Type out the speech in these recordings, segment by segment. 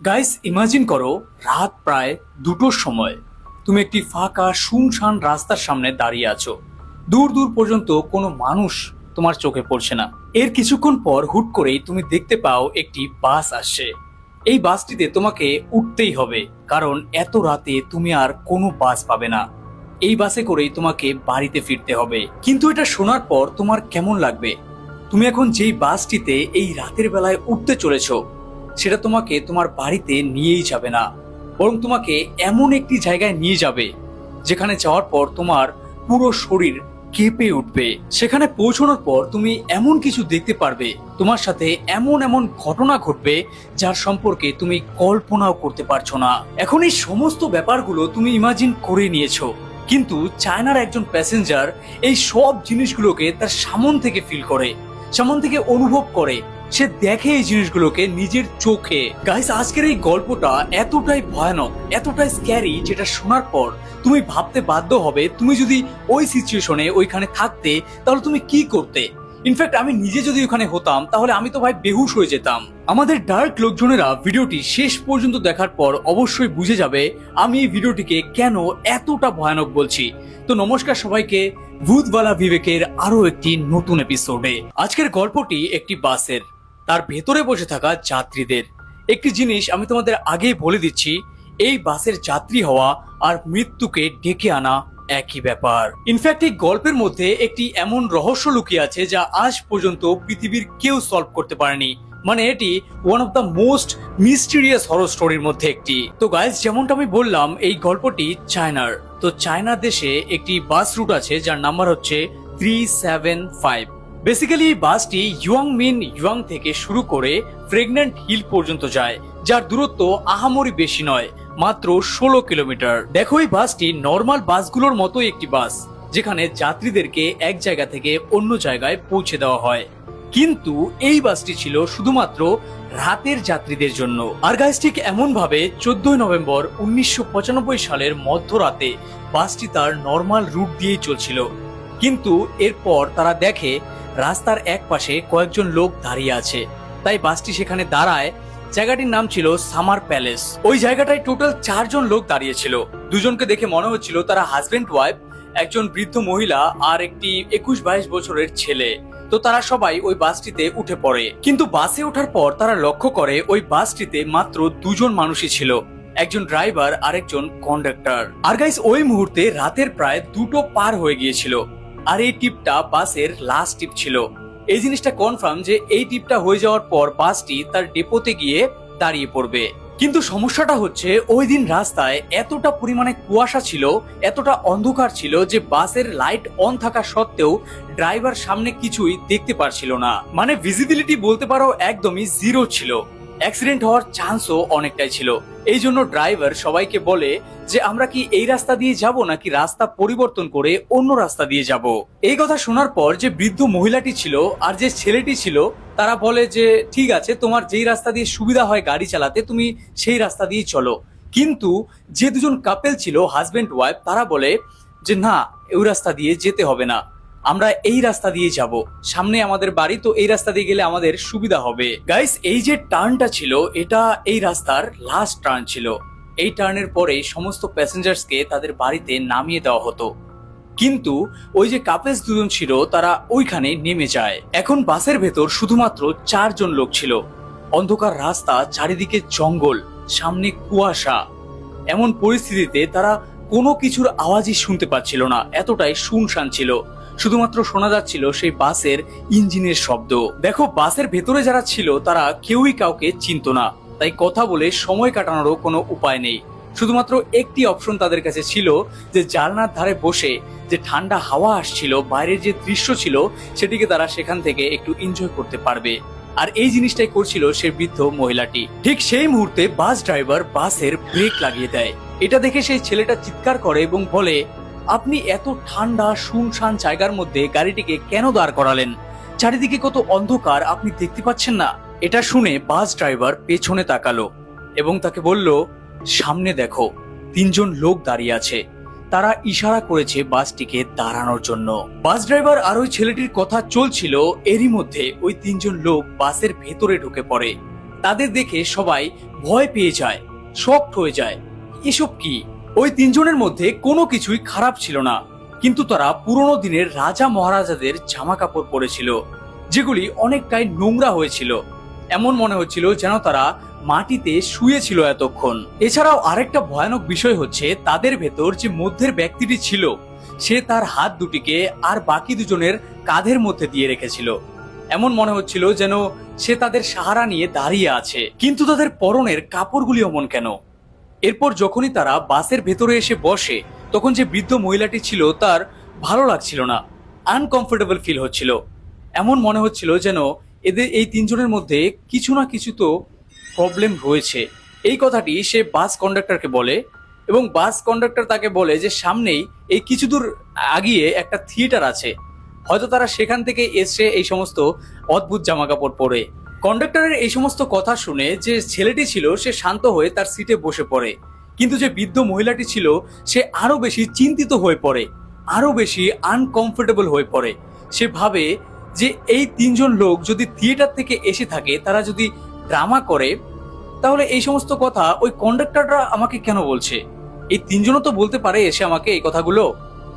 Guys imagine করো রাত প্রায় দুটোর সময়। তুমি একটি ফাঁকা, শুনশান রাস্তার সামনে দাঁড়িয়ে আছো। দূর দূর পর্যন্ত কোনো মানুষ তোমার চোখে পড়ছে না। এর কিছুক্ষণ পর হুট করেই তুমি দেখতে পাও একটি বাস আসছে। এই বাসটিতে তোমাকে উঠতেই হবে, কারণ এত রাতে তুমি আর কোনো বাস পাবে না। এই বাসে করেই তোমাকে বাড়িতে ফিরতে হবে। কিন্তু এটা শোনার পর তোমার কেমন লাগবে? তুমি এখন যেই বাসটিতে এই রাতের বেলায় উঠতে চলেছো সেটা তোমাকে তোমার বাড়িতে নিয়েই যাবে না, বরং তোমাকে এমন একটি জায়গায় নিয়ে যাবে, যেখানে যাওয়ার পর তোমার পুরো শরীর কেঁপে উঠবে। সেখানে পৌঁছানোর পর তুমি এমন কিছু দেখতে পারবে, তোমার সাথে এমন এমন ঘটনা ঘটবে, যার সম্পর্কে তুমি কল্পনাও করতে পারছ না। এখন এই সমস্ত ব্যাপারগুলো তুমি ইমাজিন করে নিয়েছো, কিন্তু চায়নার একজন প্যাসেঞ্জার এই সব জিনিসগুলোকে তার সামন থেকে ফিল করে। সামন থেকে অনুভব করে। সে দেখে এই জিনিসগুলোকে নিজের চোখে। গাইস আজকের এই গল্পটা এতটাই ভয়ানক, এতটাই স্ক্যারি যেটা শোনার পর তুমি ভাবতে বাধ্য হবে, তুমি যদি ওই সিচুয়েশনে ওইখানে থাকতে, তাহলে তুমি কি করতে? ইনফ্যাক্ট আমি নিজে যদি ওখানে হতাম, তাহলে আমি তো ভাই বেহুশ হয়ে যেতাম। আমাদের ডার্ক লোকজনেরা ভিডিওটি শেষ পর্যন্ত দেখার পর অবশ্যই বুঝে যাবে আমি এই ভিডিওটিকে কেন এতটা ভয়ানক বলছি। তো নমস্কার সবাইকে, ভূতবালা বিবেকের আরও একটি নতুন এপিসোডে আজকের গল্পটি একটি বাসের, তার ভেতরে বসে থাকা যাত্রীদের। একটি জিনিস আমি তোমাদের আগেই বলে দিচ্ছি, এই বাসের যাত্রী হওয়া আর মৃত্যুকে ডেকে আনা একই ব্যাপার। ইনফ্যাক্ট এই গল্পের মধ্যে একটি এমন রহস্য লুকিয়ে আছে যা আজ পর্যন্ত পৃথিবীর কেউ সলভ করতে পারেনি। মানে এটি one of the most mysterious horror স্টোরির মধ্যে একটি। তো গাইজ যেমনটা আমি বললাম, এই গল্পটি চায়নার তো চায়না দেশে একটি বাস রুট আছে, যার নাম্বার হচ্ছে থ্রি সেভেন ফাইভ বেসিক্যালি এই বাসটি ইয়ং মিন ইয়ং থেকে শুরু করে প্রেগন্যান্ট হিল পর্যন্ত যায়, যার দূরত্ব আহামরি বেশি নয়। মাত্র ষোলো কিলোমিটার। দেখো এই বাসটি নর্মাল বাসগুলোর মতোই একটি বাস, যেখানে যাত্রীদেরকে এক জায়গা থেকে অন্য জায়গায় পৌঁছে দেওয়া হয়। কিন্তু এই বাসটি ছিল শুধুমাত্র রাতের যাত্রীদের জন্য। আর গাইজ ঠিক এমন ভাবে চোদ্দই নভেম্বর উনিশশো পঁচানব্বই সালের মধ্যরাতে বাসটি তার নর্মাল রুট দিয়েই চলছিল। কিন্তু এরপর তারা দেখে রাস্তার এক পাশে কয়েকজন লোক দাঁড়িয়ে আছে। তাই বাসটি সেখানে দাঁড়ায় জায়গাটির নাম ছিল সামার প্যালেস। ওই জায়গাটায় টোটাল চারজন লোক দাঁড়িয়েছিল। দুজনকে দেখে মনে হচ্ছিল তারা হাজবেন্ড ওয়াইফ একজন বৃদ্ধ মহিলা আর একটি একুশ বাইশ বছরের ছেলে। তো তারা সবাই ওই বাসটিতে উঠে পড়ে। কিন্তু বাসে ওঠার পর তারা লক্ষ্য করে ওই বাসটিতে মাত্র দুজন মানুষই ছিল। একজন ড্রাইভার আর একজন কন্ডাক্টর আর গাইস ওই মুহূর্তে রাতের প্রায় দুটো পার হয়ে গিয়েছিল। আর এই টিপটা বাসের লাস্ট টিপ ছিল। এই জিনিসটা কনফার্ম যে এই টিপটা হয়ে যাওয়ার পর বাসটি তার ডেপোতে গিয়ে দাঁড়িয়ে পড়বে। কিন্তু সমস্যাটা হচ্ছে, ওই দিন রাস্তায় এতটা পরিমাণে কুয়াশা ছিল, এতটা অন্ধকার ছিল যে বাসের লাইট অন থাকা সত্ত্বেও ড্রাইভার সামনে কিছুই দেখতে পারছিল না। মানে ভিজিবিলিটি বলতে পারো একদমই জিরো ছিল। অ্যাক্সিডেন্ট হওয়ার চান্সও অনেকটাই ছিল। এই জন্য ড্রাইভার সবাইকে বলে যে, আমরা কি এই রাস্তা দিয়ে যাব নাকি রাস্তা পরিবর্তন করে অন্য রাস্তা দিয়ে যাব? এই কথা শোনার পর যে বৃদ্ধ মহিলাটি ছিল আর যে ছেলেটি ছিল, তারা বলে যে, ঠিক আছে, তোমার যেই রাস্তা দিয়ে সুবিধা হয় গাড়ি চালাতে, তুমি সেই রাস্তা দিয়ে চলো। কিন্তু যে দুজন কাপেল ছিল হাজবেন্ড ওয়াইফ তারা বলে যে, না, ওই রাস্তা দিয়ে যেতে হবে না। আমরা এই রাস্তা দিয়ে যাব। সামনে আমাদের বাড়ি, তো এই রাস্তা দিয়ে গেলে আমাদের সুবিধা হবে। গাইস এই যে টার্নটা ছিল, এটা এই রাস্তার লাস্ট টার্ন ছিল। এই টার্নের পরে সমস্ত প্যাসেঞ্জার্সকে তাদের বাড়িতে নামিয়ে দেওয়া হতো। কিন্তু ওই যে কাপেস দুজন ছিল, তারা ওইখানে নেমে যায়। এখন বাসের ভেতর শুধুমাত্র চারজন লোক ছিল। অন্ধকার রাস্তা, চারিদিকে জঙ্গল, সামনে কুয়াশা। এমন পরিস্থিতিতে তারা কোনো কিছুর আওয়াজই শুনতে পাচ্ছিল না। এতটাই শুনশান ছিল। শুধুমাত্র শোনা যাচ্ছিল সেই বাসের ইঞ্জিনের শব্দ। দেখো, বাসের ভেতরে যারা ছিল, তারা কেউই কাউকে চিনত না। তাই কথা বলে সময় কাটানোরও কোনো উপায় নেই। শুধুমাত্র একটি অপশন তাদের কাছে ছিল, যে জালনার ধারে বসে যে ঠান্ডা হাওয়া আসছিল, বাইরের যে দৃশ্য ছিল, সেটিকে তারা সেখান থেকে একটু এনজয় করতে পারবে। আর এই জিনিসটাই করছিল সে বৃদ্ধ মহিলাটি। ঠিক সেই মুহূর্তে বাস ড্রাইভার বাসের ব্রেক লাগিয়ে দেয়। এটা দেখে সেই ছেলেটা চিৎকার করে এবং বলে আপনি এত ঠান্ডা, শুনশান জায়গার মধ্যে গাড়িটিকে কেন দাঁড় করালেন? চারিদিকে কত অন্ধকার, আপনি দেখতে পাচ্ছেন না। এটা শুনে বাস ড্রাইভার পেছনে তাকালো এবং তাকে বলল, সামনে দেখো, তিনজন লোক দাঁড়িয়ে আছে। তারা ইশারা করেছে বাসটিকে দাঁড়ানোর জন্য। বাস ড্রাইভার আর ওই ছেলেটির কথা চলছিল এরই মধ্যে ওই তিনজন লোক বাসের ভেতরে ঢুকে পড়ে। তাদের দেখে সবাই ভয় পেয়ে যায় শকড হয়ে যায়। এসব কি? ওই তিনজনের মধ্যে কোনো কিছুই খারাপ ছিল না। কিন্তু তারা পুরনো দিনের রাজা মহারাজাদের জামা কাপড় পরেছিল, যেগুলি অনেকটাই নোংরা হয়েছিল। এমন মনে হচ্ছিল যেন তারা মাটিতে শুয়েছিল এতক্ষণ। এছাড়াও আরেকটা ভয়ানক বিষয় হচ্ছে তাদের ভেতর যে মধ্যের ব্যক্তিটি ছিল, সে তার হাত দুটিকে আর বাকি দুজনের কাঁধের মধ্যে দিয়ে রেখেছিল। এমন মনে হচ্ছিল যেন সে তাদের সাহারা নিয়ে দাঁড়িয়ে আছে। কিন্তু তাদের পরনের কাপড়গুলি অমন কেন? এরপর যখনই তারা বাসের ভেতরে এসে বসে, তখন যে বৃদ্ধ মহিলাটি ছিল তার ভালো লাগছিল না আনকমফোর্টেবল ফিল হচ্ছিল। এমন মনে হচ্ছিল যেন এদের এই তিনজনের মধ্যে কিছু না কিছু তো প্রবলেম রয়েছে। এই কথাটি সে বাস কন্ডাক্টরকে বলে এবং বাস কন্ডাক্টর তাকে বলে যে সামনেই এই কিছু দূর আগিয়ে একটা থিয়েটার আছে। হয়তো তারা সেখান থেকে এসে এই সমস্ত অদ্ভুত জামা কাপড় পরে কন্ডাক্টরের এই সমস্ত কথা শুনে যে ছেলেটি ছিল, সে শান্ত হয়ে তার সিটে বসে পড়ে। কিন্তু যে বৃদ্ধ মহিলাটি ছিল, সে আরও বেশি চিন্তিত হয়ে পড়ে আরও বেশি আনকমফোর্টেবল হয়ে পড়ে। সে ভাবে যে এই তিনজন লোক যদি থিয়েটার থেকে এসে থাকে, তারা যদি ড্রামা করে, তাহলে এই সমস্ত কথা ওই কন্ডাক্টররা আমাকে কেন বলছে? এই তিনজনও তো বলতে পারে এসে আমাকে এই কথাগুলো।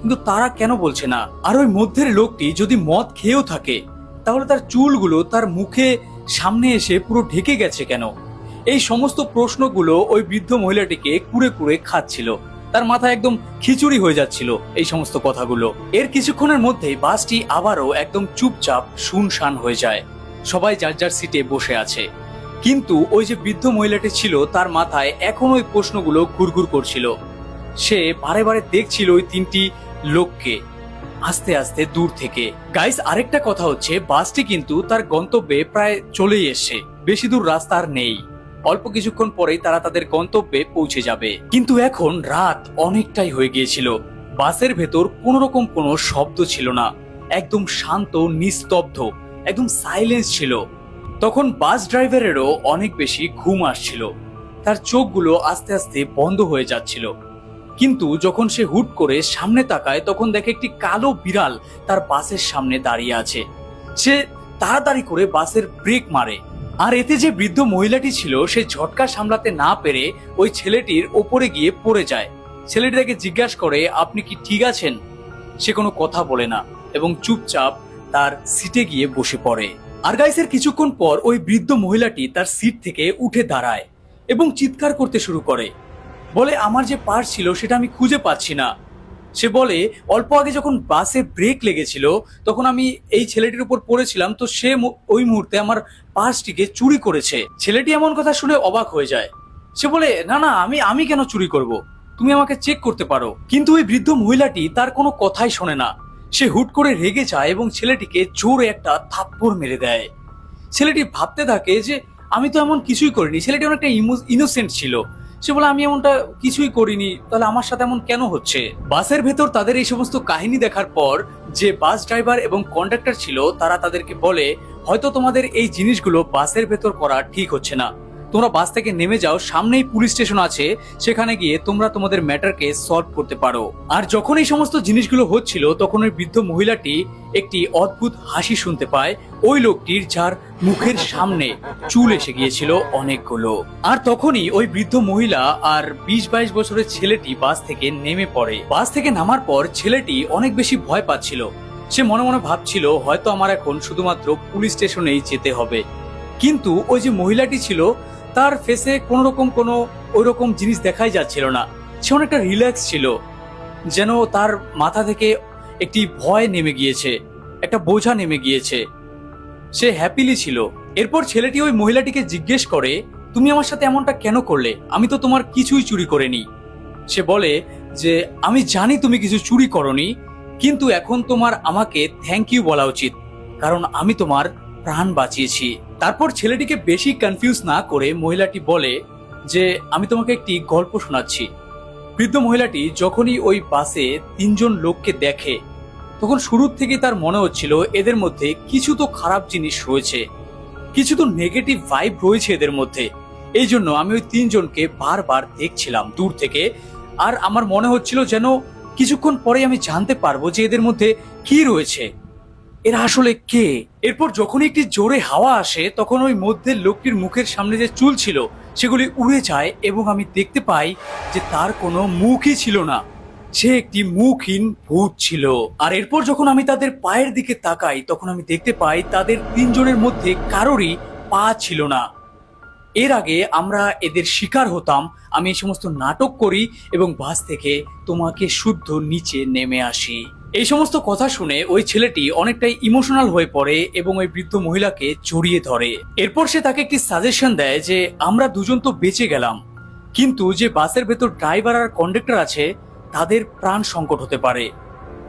কিন্তু তারা কেন বলছে না? আর ওই মধ্যের লোকটি যদি মদ খেয়েও থাকে, তাহলে তার চুলগুলো তার মুখে সামনে এসে পুরো ঢেকে গেছে কেন? এই সমস্ত প্রশ্নগুলো ওই বৃদ্ধ মহিলাটিকে কুড়ে কুড়ে খাচ্ছিল। তার মাথা একদম খিচুড়ি হয়ে যাচ্ছিল এই সমস্ত কথাগুলো। এর কিছুক্ষণের মধ্যেই বাসটি আবারও একদম চুপচাপ শুনশান হয়ে যায়। সবাই যার যার সিটে বসে আছে। কিন্তু ওই যে বৃদ্ধ মহিলাটি ছিল, তার মাথায় এখন ওই প্রশ্নগুলো ঘুরঘুর করছিল। সে বারে বারে দেখছিল ওই তিনটি লোককে। আস্তে আস্তে দূর থেকে। গাইস আরেকটা কথা হচ্ছে বাসটি কিন্তু তার গন্তব্যে প্রায় চলেই এসছে। বেশি দূর রাস্তা আর নেই। অল্প কিছুক্ষণ পরেই তারা তাদের গন্তব্যে পৌঁছে যাবে। কিন্তু এখন রাত অনেকটাই হয়ে গিয়েছিল। বাসের ভেতর কোনো রকম কোনো শব্দ ছিল না। একদম শান্ত, নিস্তব্ধ, একদম সাইলেন্স ছিল। তখন বাস ড্রাইভারেরও অনেক বেশি ঘুম আসছিল। তার চোখগুলো আস্তে আস্তে বন্ধ হয়ে যাচ্ছিল। কিন্তু যখন সে হুট করে সামনে তাকায়, তখন দেখে একটি কালো বিড়াল তার বাসের সামনে দাঁড়িয়ে আছে। সে তাড়াতাড়ি করে বাসের ব্রেক মারে। আর এতে যে বৃদ্ধ মহিলাটি ছিল, সে ঝটকা সামলাতে না পেরে ওই ছেলেটির ওপরে গিয়ে পড়ে যায়। ছেলেটি তাকে জিজ্ঞাসা করে, আপনি কি ঠিক আছেন? সে কোনো কথা বলে না এবং চুপচাপ তার সিটে গিয়ে বসে পড়ে। আর গাইসের কিছুক্ষণ পর ওই বৃদ্ধ মহিলাটি তার সিট থেকে উঠে দাঁড়ায় এবং চিৎকার করতে শুরু করে। বলে আমার যে পার্স ছিল সেটা আমি খুঁজে পাচ্ছি না। সে বলে, অল্প আগে যখন বাসে ব্রেক লেগেছিল, তখন আমি এই ছেলেটির উপর পড়েছিলাম, তো সে ওই মুহূর্তে আমার পার্সটিকে চুরি করেছে। ছেলেটি এমন কথা শুনে অবাক হয়ে যায়। সে বলে, না না, আমি আমি কেন চুরি করব? তুমি আমাকে চেক করতে পারো। কিন্তু ওই বৃদ্ধ মহিলাটি তার কোনো কথাই শোনে না। সে হুট করে রেগে যায় এবং ছেলেটিকে জোরে একটা থাপ্পড় মেরে দেয়। ছেলেটি ভাবতে থাকে যে, আমি তো এমন কিছুই করিনি। ছেলেটি অনেকটা ইনোসেন্ট ছিল। সে বলে, আমি এমনটা কিছুই করিনি। তাহলে আমার সাথে এমন কেন হচ্ছে? বাসের ভেতর তাদের এই সমস্ত কাহিনী দেখার পর যে বাস ড্রাইভার এবং কন্ডাক্টর ছিল, তারা তাদেরকে বলে, হয়তো তোমাদের এই জিনিসগুলো বাসের ভেতর করা ঠিক হচ্ছে না। তোমরা বাস থেকে নেমে যাও, সামনেই পুলিশ স্টেশন আছে, সেখানে গিয়ে তোমরা তোমাদের ম্যাটারকে সলভ করতে পারো। আর যখন এই সমস্ত জিনিসগুলো হচ্ছিল, তখন ওই বৃদ্ধ মহিলাটি একটি অদ্ভুত হাসি শুনতে পায়। ওই লোকটির যার মুখের সামনে চুল এসে গিয়েছিল অনেকগুলো। আর তখনই ওই বৃদ্ধ মহিলা আর বিশ বাইশ বছরের ছেলেটি বাস থেকে নেমে পড়ে। বাস থেকে নামার পর ছেলেটি অনেক বেশি ভয় পাচ্ছিল। সে মনে মনে ভাবছিল, হয়তো আমার এখন শুধুমাত্র পুলিশ স্টেশনেই যেতে হবে। কিন্তু ওই যে মহিলাটি ছিল তার ফেসে কোনো রকম কোনো ওই রকম জিনিস দেখাই যাচ্ছিল না। সে অনেকটা রিল্যাক্স ছিল, যেন তার মাথা থেকে একটি ভয় নেমে গিয়েছে, একটা বোঝা নেমে গিয়েছে। সে হ্যাপিলি ছিল। এরপর ছেলেটি ওই মহিলাটিকে জিজ্ঞেস করে, তুমি আমার সাথে এমনটা কেন করলে? আমি তো তোমার কিছুই চুরি করিনি। সে বলে যে, আমি জানি তুমি কিছু চুরি করনি, কিন্তু এখন তোমার আমাকে থ্যাংক ইউ বলা উচিত, কারণ আমি তোমার প্রাণ বাঁচিয়েছি। তারপর ছেলেটিকে বেশি কনফিউজ না করে মহিলাটি বলে যে, আমি তোমাকে একটি গল্প শোনাচ্ছি। বৃদ্ধ মহিলাটি যখনই ওই বাসে তিনজন লোককে দেখে, তখন শুরুর থেকে তার মনে হচ্ছিল এদের মধ্যে কিছু তো খারাপ জিনিস রয়েছে, কিছু তো নেগেটিভ ভাইব রয়েছে এদের মধ্যে। এই জন্য আমি ওই তিনজনকে বারবার দেখছিলাম দূর থেকে, আর আমার মনে হচ্ছিল যেন কিছুক্ষণ পরে আমি জানতে পারব যে এদের মধ্যে কি রয়েছে। এরা আসলে কে? এরপর যখন একটি জোরে হাওয়া আসে, তখন ওই মধ্যে লোকটির মুখের সামনে যে চুল ছিল, সেগুলি উড়ে যায় এবং আমি দেখতে পাই যে তার কোনো মুখই ছিল না। সে একটি মুখহীন ভূত ছিল। আর এরপর যখন আমি তাদের পায়ের দিকে তাকাই, তখন আমি দেখতে পাই তাদের তিনজনের মধ্যে কারোরই পা ছিল না। এর আগে আমরা এদের শিকার হতাম, আমি এই সমস্ত নাটক করি এবং বাস থেকে তোমাকে শুদ্ধ নিচে নেমে আসি। এই সমস্ত কথা শুনে ওই ছেলেটি অনেকটাই ইমোশনাল হয়ে পড়ে এবং ওই বৃদ্ধ মহিলাকে জড়িয়ে ধরে। এরপর সে তাকে একটি সাজেশন দেয় যে, আমরা দুজন তো বেঁচে গেলাম, কিন্তু যে বাসের ভেতর ড্রাইভার আর কন্ডাক্টর আছে, তাদের প্রাণ সংকট হতে পারে।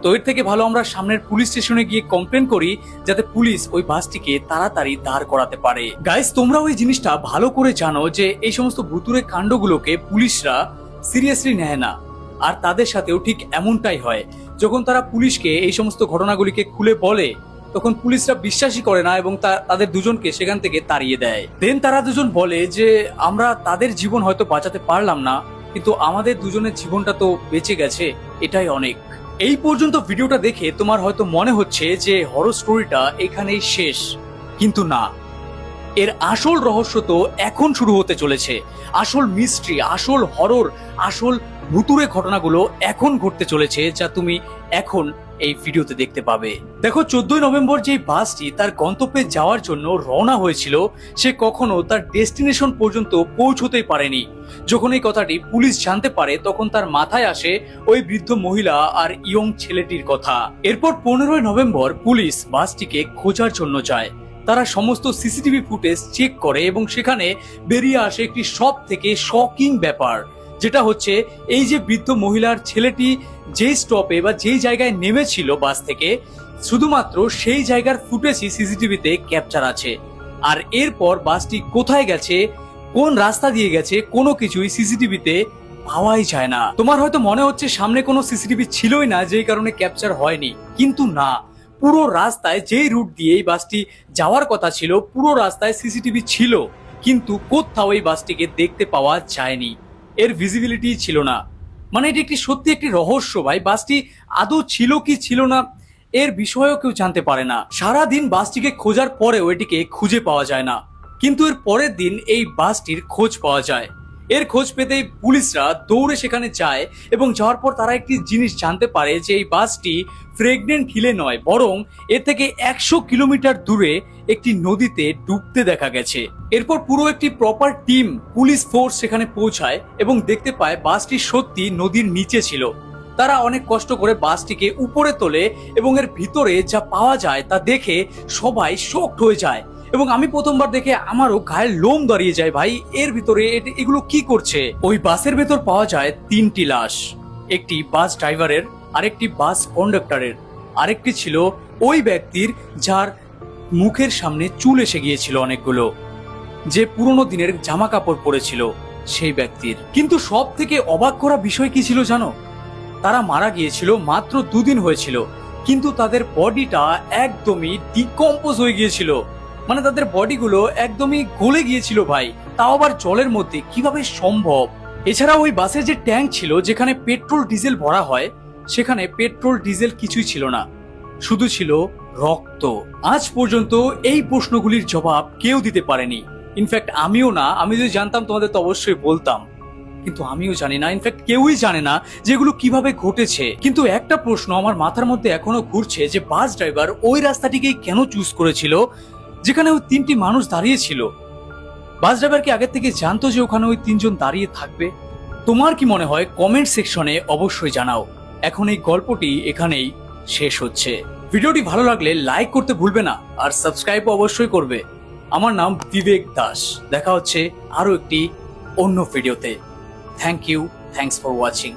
তো এর থেকে ভালো আমরা সামনের পুলিশ স্টেশনে গিয়ে কমপ্লেন করি, যাতে পুলিশ ওই বাসটিকে তাড়াতাড়ি দাঁড় করাতে পারে। গাইস তোমরা ওই জিনিসটা ভালো করে জানো যে, এই সমস্ত ভুতুরে কাণ্ডগুলোকে পুলিশরা সিরিয়াসলি নেয় না। আর তাদের সাথেও ঠিক এমনটাই হয়। যখন তারা পুলিশকে এই সমস্ত ঘটনাগুলিকে খুলে বলে, তখন পুলিশরা বিশ্বাসই করে না এবং তাদের দুজনকে সেখান থেকে তাড়িয়ে দেয়। দেন তারা দুজন বলে যে, আমরা তাদের জীবন হয়তো বাঁচাতে পারলাম না, কিন্তু আমাদের দুজনের জীবনটা তো বেঁচে গেছে, এটাই অনেক। এই পর্যন্ত ভিডিওটা দেখে তোমার হয়তো মনে হচ্ছে যে হরর স্টোরিটা এখানেই শেষ। কিন্তু না। এর আসল রহস্য তো এখন শুরু হতে চলেছে। আসল মিস্ট্রি আসল হরর আসল ভুতুরে ঘটনাগুলো এখন ঘটতে চলেছে যা তুমি এখন এই ভিডিওতে দেখতে পাবে। দেখো, চোদ্দই নভেম্বর যে বাসটি তার গন্তব্যে যাওয়ার জন্য রওনা হয়েছিল, সে কখনো তার ডেস্টিনেশন পর্যন্ত পৌঁছতেই পারেনি। যখন এই কথাটি পুলিশ জানতে পারে, তখন তার মাথায় আসে ওই বৃদ্ধ মহিলা আর ইয়ং ছেলেটির কথা। এরপর পনেরোই নভেম্বর পুলিশ বাসটিকে খোঁজার জন্য যায়। তারা সমস্ত সিসিটিভি ফুটেজ চেক করে এবং সেখানে বেরিয়ে আসে একটি সব থেকে শকিং ব্যাপার। যেটা হচ্ছে এই যে বৃদ্ধ মহিলার ছেলেটি যেই স্টপে বা যেই জায়গায় নেমেছিল বাস থেকে, শুধুমাত্র সেই জায়গার ফুটেজই সিসিটিভিতে ক্যাপচার আছে। আর এরপর বাসটি কোথায় গেছে, কোন রাস্তা দিয়ে গেছে, কোনো কিছুই সিসিটিভিতে পাওয়াই যায় না। তোমার হয়তো মনে হচ্ছে সামনে কোনো সিসিটিভি ছিলই না, যেই কারণে ক্যাপচার হয়নি। কিন্তু না, পুরো রাস্তায় যেই রুট দিয়ে এই বাসটি যাওয়ার কথা ছিল, পুরো রাস্তায় সিসিটিভি ছিল। কিন্তু কোথাও এই বাসটিকে দেখতে পাওয়া যায়নি। এর ভিজিবিলিটি ছিল না। মানে এটি একটি সত্যি একটি রহস্য ভাই, বাসটি আদৌ ছিল কি ছিল না, এর বিষয়েও কেউ জানতে পারে না। সারা দিন বাসটিকে খোঁজার পরেও এটিকে খুঁজে পাওয়া যায় না। কিন্তু এর পরের দিন এই বাসটির খোঁজ পাওয়া যায়। এর খোঁজ পেতেই পুলিশরা দৌড়ে সেখানে যায় এবং যাওয়ার পর তারা একটি জিনিস জানতে পারে যে এই বাসটি প্রেগনেন্ট হিলে নয়, বরং এর থেকে একশো কিলোমিটার দূরে একটি নদীতে ডুবতে দেখা গেছে। এরপর পুরো একটি প্রপার টিম পুলিশ ফোর্স সেখানে পৌঁছায় এবং দেখতে পায় বাসটি সত্যি নদীর নিচে ছিল। তারা অনেক কষ্ট করে বাসটিকে উপরে তোলে এবং এর ভিতরে যা পাওয়া যায় তা দেখে সবাই শকড হয়ে যায়। এবং আমি প্রথমবার দেখে আমারও গায়ের লোম দাঁড়িয়ে যায়, ভাই। এর ভিতরে এগুলো কি করছে? ওই বাসের ভেতর পাওয়া যায় তিনটি লাশ। একটি বাস ড্রাইভারের, আরেকটি বাস কন্ডাক্টরের। আরেকটি ছিল ওই ব্যক্তির যার মুখের সামনে চুল এসে গিয়েছিল অনেকগুলো। যে পুরনো দিনের জামা কাপড় পরেছিল সেই ব্যক্তির। কিন্তু সব থেকে অবাক করা বিষয় কি ছিল জানো? তারা মারা গিয়েছিল মাত্র দুদিন হয়েছিল, কিন্তু তাদের বডিটা একদমই ডিকম্পোজ হয়ে গিয়েছিল। মানে তাদের বডিগুলো একদমই গলে গিয়েছিল ভাই। তাও আবার জলের মধ্যে। কীভাবে সম্ভব? এছাড়া ওই বাসের যে ট্যাঙ্ক ছিল, যেখানে পেট্রোল, ডিজেল ভরা হয়, সেখানে পেট্রোল, ডিজেল কিছুই ছিল না। শুধু ছিল রক্ত। আজ পর্যন্ত এই প্রশ্নগুলির জবাব কেউ দিতে পারেনি। ইনফ্যাক্ট আমিও না। আমি যদি জানতাম, তোমাদের তো অবশ্যই বলতাম। কিন্তু আমিও জানি না। ইনফ্যাক্ট কেউই জানে না যেগুলো কীভাবে ঘটেছে। কিন্তু একটা প্রশ্ন আমার মাথার মধ্যে এখনও ঘুরছে যে বাস ড্রাইভার ওই রাস্তাটিকেই কেন চুজ করেছিল? যেখানে ওই তিনটি মানুষ দাঁড়িয়ে ছিল। বাস ড্রাইভার কি আগের থেকে জানতো যে ওখানে ওই তিনজন দাঁড়িয়ে থাকবে? তোমার কি মনে হয় কমেন্ট সেকশনে অবশ্যই জানাও। এখন এই গল্পটি এখানেই শেষ হচ্ছে। ভিডিওটি ভালো লাগলে লাইক করতে ভুলবে না, আর সাবস্ক্রাইব অবশ্যই করবে। আমার নাম বিবেক দাস। দেখা হচ্ছে আরও একটি অন্য ভিডিওতে thank you thanks for watching